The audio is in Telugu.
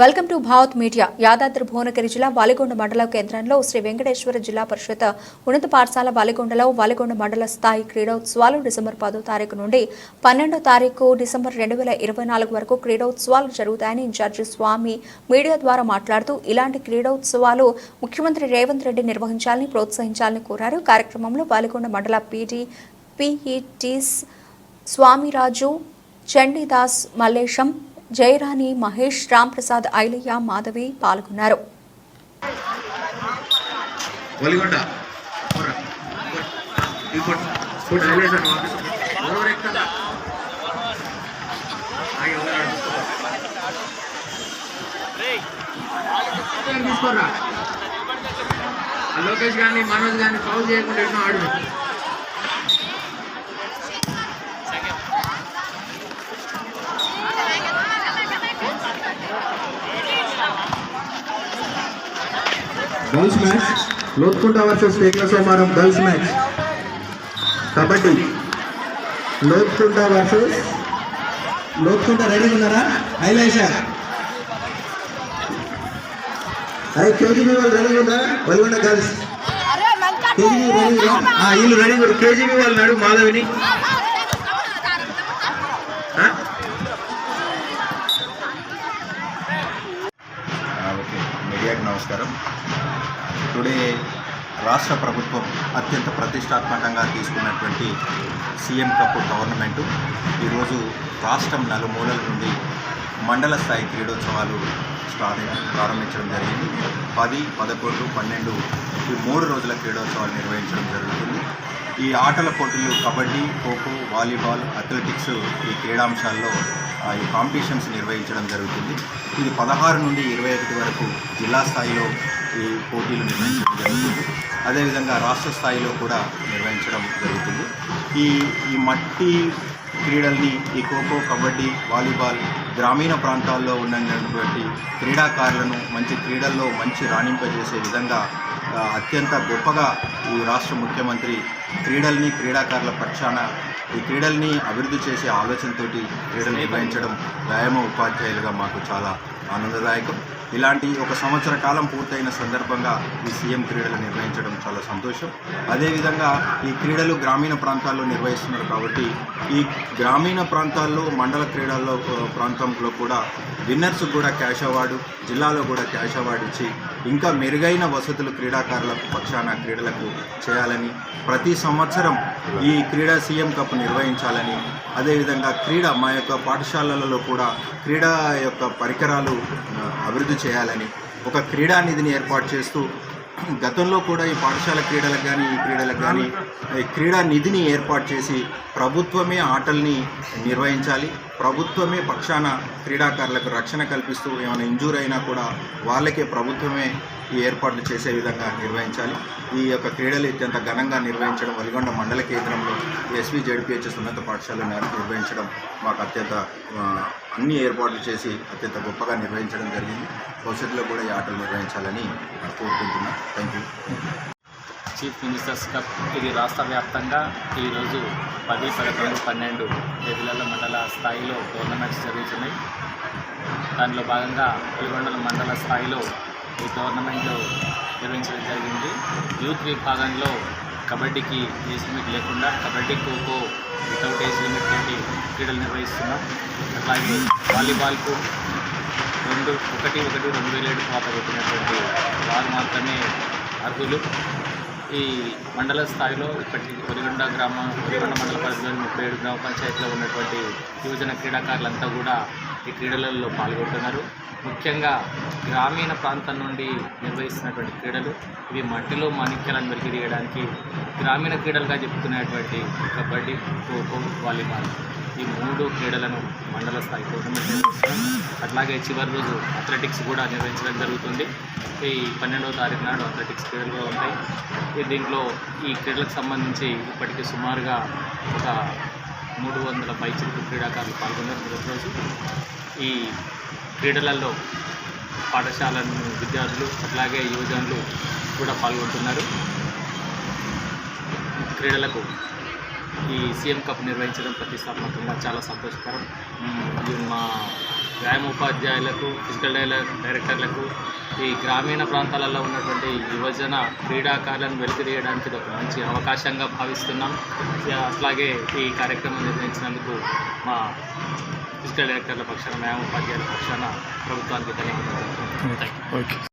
Welcome to Bhavat media. Yadadri Bhuvanagiri జిల్లా వాలిగొండ మండల కేంద్రంలో శ్రీ వెంకటేశ్వర జిల్లా పరిషత్ ఉన్నత పాఠశాల వాలిగొండలో వాలిగొండ మండల స్థాయి క్రీడోత్సవాలు డిసెంబర్ పదో తారీఖు నుండి పన్నెండో తారీఖు డిసెంబర్ రెండు వేల ఇరవై నాలుగు వరకు క్రీడోత్సవాలు జరుగుతాయని ఇన్ఛార్జి స్వామి మీడియా ద్వారా మాట్లాడుతూ ఇలాంటి క్రీడోత్సవాలు ముఖ్యమంత్రి రేవంత్ రెడ్డి నిర్వహించాలని ప్రోత్సహించాలని కోరారు. కార్యక్రమంలో వాలిగొండ మండల పీటీ పీఈటీస్ స్వామిరాజు చండీదాస్ మల్లేశం జయరాణి మహేష్ రాంప్రసాద్ ఐలయ్య మాధవి పాల్గొన్నారు. తీసుకోరా. లోకేష్ గాని మనోజ్ గాని ఫౌల్ చేయకుండా ఎన్నో ఆడు girls match Lothkunta versus టేక్ల Somaram girls match. Kabaddi Lothkunta versus Lothkunta ready ఉన్నారా? ఐలేషా? అరే కేజీబీ వాళ్ళు రెడీ ఉన్నారా వల్గొండ గర్ల్స్. కేజీబీ రెడీ ఆ, వీళ్ళు రెడీ కేజీబీ వాళ్ళు నడు మాధవిని. రాష్ట్ర ప్రభుత్వం అత్యంత ప్రతిష్టాత్మకంగా తీసుకున్నటువంటి సీఎం కప్ గవర్నమెంటు. ఈరోజు రాష్ట్రం నలుమూలల నుండి మండల స్థాయి క్రీడోత్సవాలు స్టార్ట్ ప్రారంభించడం జరిగింది. పది పదకొండు పన్నెండు ఈ మూడు రోజుల క్రీడోత్సవాలు నిర్వహించడం జరుగుతుంది. ఈ ఆటల పోటీలు కబడ్డీ ఖోఖో వాలీబాల్ అథ్లెటిక్స్ ఈ క్రీడాంశాల్లో ఈ కాంపిటీషన్స్ నిర్వహించడం జరుగుతుంది. ఇది పదహారు నుండి ఇరవై ఒకటి వరకు జిల్లా స్థాయిలో ఈ పోటీలు నిర్వహించడం జరుగుతుంది. అదేవిధంగా రాష్ట్ర స్థాయిలో కూడా నిర్వహించడం జరుగుతుంది. ఈ ఈ మట్టి క్రీడల్ని ఈ ఖోఖో కబడ్డీ వాలీబాల్ గ్రామీణ ప్రాంతాల్లో ఉన్నటువంటి క్రీడాకారులను మంచి క్రీడల్లో మంచి రాణింపజేసే విధంగా అత్యంత గొప్పగా ఈ రాష్ట్ర ముఖ్యమంత్రి క్రీడల్ని క్రీడాకారుల పక్షాన ఈ క్రీడల్ని అభివృద్ధి చేసే ఆలోచనతోటి క్రీడలు నిర్వహించడం వ్యాయామ ఉపాధ్యాయులుగా మాకు చాలా ఆనందదాయకం. ఇలాంటి ఒక సంవత్సర కాలం పూర్తయిన సందర్భంగా ఈ సీఎం క్రీడలు నిర్వహించడం చాలా సంతోషం. అదేవిధంగా ఈ క్రీడలు గ్రామీణ ప్రాంతాల్లో నిర్వహిస్తున్నారు కాబట్టి ఈ గ్రామీణ ప్రాంతాల్లో మండల క్రీడల్లో ప్రాంతంలో కూడా విన్నర్స్ కూడా క్యాష్ అవార్డు జిల్లాలో కూడా క్యాష్ అవార్డు ఇచ్చి ఇంకా మెరుగైన వసతులు క్రీడాకారులకు పక్షాన క్రీడలకు చేయాలని ప్రతి సంవత్సరం ఈ క్రీడా సీఎం కప్ నిర్వహించాలని అదేవిధంగా క్రీడ మా యొక్క పాఠశాలలలో కూడా క్రీడా యొక్క పరికరాలు అభివృద్ధి చేయాలని ఒక క్రీడా నిధిని ఏర్పాటు చేస్తూ గతంలో కూడా ఈ పాఠశాల క్రీడలకు కానీ ఈ క్రీడలకు కానీ ఈ క్రీడా నిధిని ఏర్పాటు చేసి ప్రభుత్వమే ఆటల్ని నిర్వహించాలి. ప్రభుత్వమే పక్షాన క్రీడాకారులకు రక్షణ కల్పిస్తూ ఏమైనా ఇంజూర్ అయినా కూడా వాళ్ళకే ప్రభుత్వమే ఈ ఏర్పాట్లు చేసే విధంగా నిర్వహించాలి. ఈ యొక్క క్రీడలు అత్యంత ఘనంగా నిర్వహించడం వలిగొండ మండల కేంద్రంలో ఎస్వి జడ్పిహెచ్ఎస్ ఉన్నత పాఠశాల నిర్వహించడం మాకు అత్యంత అన్ని ఏర్పాట్లు చేసి అత్యంత గొప్పగా నిర్వహించడం జరిగింది. భవిష్యత్తులో కూడా ఈ ఆటలు నిర్వహించాలని కోరుకుంటున్నాను thank you chief ministers cup ఇది రాష్ట్ర వ్యాప్తంగా ఈరోజు పది పదకొండు పన్నెండు ఎదుల మండల స్థాయిలో టోర్నమెంట్స్ జరుగుతున్నాయి. దానిలో భాగంగా వెలుగొండల మండల స్థాయిలో ఈ టోర్నమెంట్లో నిర్వహించడం జరిగింది. యూత్ విభాగంలో కబడ్డీకి ఏజ్ లిమిట్ లేకుండా kabaddi khokho without age limit తోటి క్రీడలు నిర్వహిస్తున్నాం. అలాగే వాలీబాల్కు రెండు ఒకటి ఒకటి రెండు వేల ఏడు పాత పెట్టినటువంటి వారు మాత్రమే అర్హులు. ఈ మండల స్థాయిలో ఇప్పటి ఒరిగొండ గ్రామ ఒరిగొండ మండల పరిధిలోని ముప్పై ఏడు గ్రామ పంచాయతీలో ఉన్నటువంటి యువజన క్రీడాకారులంతా కూడా ఈ క్రీడలలో పాల్గొంటున్నారు. ముఖ్యంగా గ్రామీణ ప్రాంతం నుండి నిర్వహిస్తున్నటువంటి క్రీడలు ఇవి మట్టిలో మాణిక్యాలను మెరుగుదీయడానికి గ్రామీణ క్రీడలుగా చెప్పుకునేటువంటి కబడ్డీ ఖోఖో వాలీబాల్ ఈ మూడు క్రీడలను మండల స్థాయి టోర్నమెంట్ నిర్వహిస్తున్నాం అట్లాగే చివరి రోజు అథ్లెటిక్స్ కూడా నిర్వహించడం జరుగుతుంది. ఈ పన్నెండవ తారీఖు నాడు అథ్లెటిక్స్ క్రీడలు కూడా ఉంటాయి దీంట్లో ఈ క్రీడలకు సంబంధించి ఇప్పటికీ సుమారుగా ఒక మూడు వందల పైచిలకు క్రీడాకారులు పాల్గొన్నారు. ప్రతిరోజు ఈ క్రీడలలో పాఠశాల విద్యార్థులు అట్లాగే యువజనులు కూడా పాల్గొంటున్నారు. క్రీడలకు ఈ సీఎం కప్ నిర్వహించడం ప్రతిష్టాత్మకంగా చాలా సంతోషకరం. మా ఇది మా వ్యాయామ ఉపాధ్యాయులకు ఫిజికల్ డైల- డైరెక్టర్లకు ఈ గ్రామీణ ప్రాంతాలలో ఉన్నటువంటి యువజన క్రీడాకారులను వెలికితీయడానికి ఇది ఒక మంచి అవకాశంగా భావిస్తున్నాం. అట్లాగే ఈ కార్యక్రమం నిర్వహించినందుకు మా ఫిజికల్ డైరెక్టర్ల పక్షాన వ్యాయామ ఉపాధ్యాయుల పక్షాన ప్రభుత్వానికి ధన్యవాదాలు. Thank you